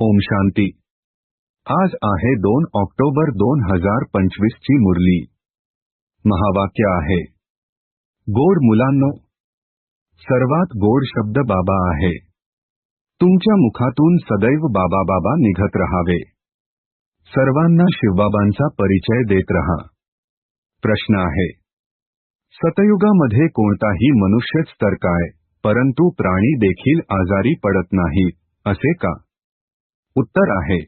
ओम शांती. आज आहे दोन ऑक्टोबर दोन हजार पंचवीस ची मुरली. महावाक्य आहे. गोड मुलांनो सर्वात गोड शब्द बाबा आहे. तुमच्या मुखातून सदैव बाबा बाबा निघत रहावे. सर्वांना शिवबाबांचा परिचय देत रहा. प्रश्न आहे. सतयुगामध्ये कोणताही मनुष्यच तर काय परंतु प्राणी देखील आजारी पडत नाही असे का? उत्तर आहे.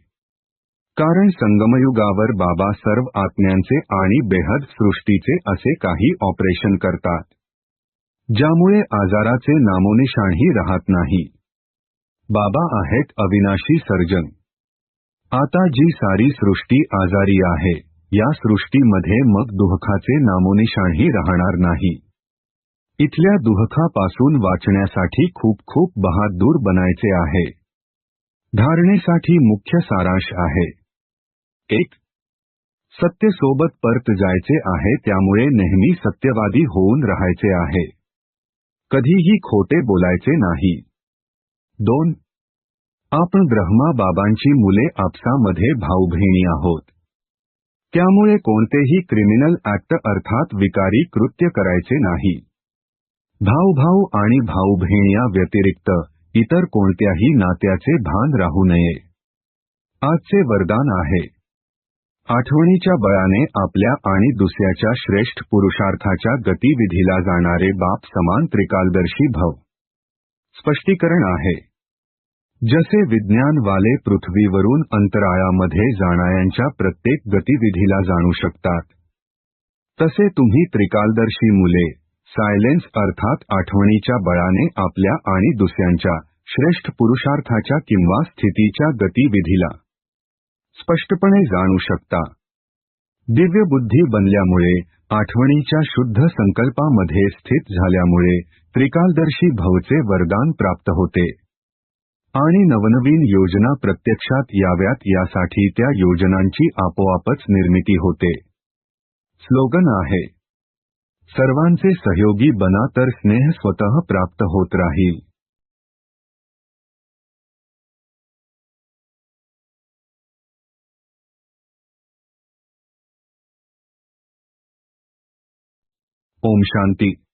कारण संगमयुगावर बाबा सर्व आत्म्यांचे आणि बेहद सृष्टीचे असे काही ऑपरेशन करतात ज्यामुळे आजाराचे नामोनिशाणही राहत नाही. बाबा आहेत अविनाशी सर्जन. आता जी सारी सृष्टी आजारी आहे या सृष्टीमध्ये मग दुःखाचे नामोनिशाणही राहणार नाही. इथल्या दुःखापासून वाचण्यासाठी खूप खूप बहादूर बनायचे आहे. धारणेसाठी मुख्य सारांश आहे. एक सत्य सोबत परत जायचे आहे त्यामुळे नेहमी सत्यवादी होऊन राहायचे आहे. कधीही खोटे बोलायचे नाही. दोन आपण ब्रह्मा बाबांची मुले आपसामध्ये भाऊ बहिणी आहोत. त्यामुळे कोणतेही क्रिमिनल ऍक्ट अर्थात विकारी कृत्य करायचे नाही. भाऊ भाऊ आणि भाऊ बहिणीया व्यतिरिक्त इतर कोणत्याही नात्याचे भान राहू नये. आजचे वरदान आहे. आठवणीच्या बळाने आपल्या आणि दुसऱ्याच्या श्रेष्ठ पुरुषार्थाच्या गतिविधीला जाणारे बाप समान त्रिकालदर्शी भव. स्पष्टीकरण आहे. जसे विज्ञानवाले पृथ्वीवरून अंतराळामध्ये जाणाऱ्यांच्या प्रत्येक गतिविधीला जाणू शकतात तसे तुम्ही त्रिकालदर्शी मुले सायलेन्स अर्थात आठवणीच्या बळाने आपल्या आणि दुसऱ्यांच्या श्रेष्ठ पुरुषार्थाच्या किंवा स्थितीच्या गतिविधीला स्पष्टपणे जाणू शकता. दिव्य बुद्धी बनल्यामुळे आठवणीच्या शुद्ध संकल्पामध्ये स्थित झाल्यामुळे त्रिकालदर्शी भवचे वरदान प्राप्त होते. आणि नवनवीन योजना प्रत्यक्षात याव्यात यासाठी त्या योजनांची आपोआपच निर्मिती होते. स्लोगन आहे सर्वांचे सहयोगी बना तर स्नेह स्वतः प्राप्त होत राहील. ओम शांती.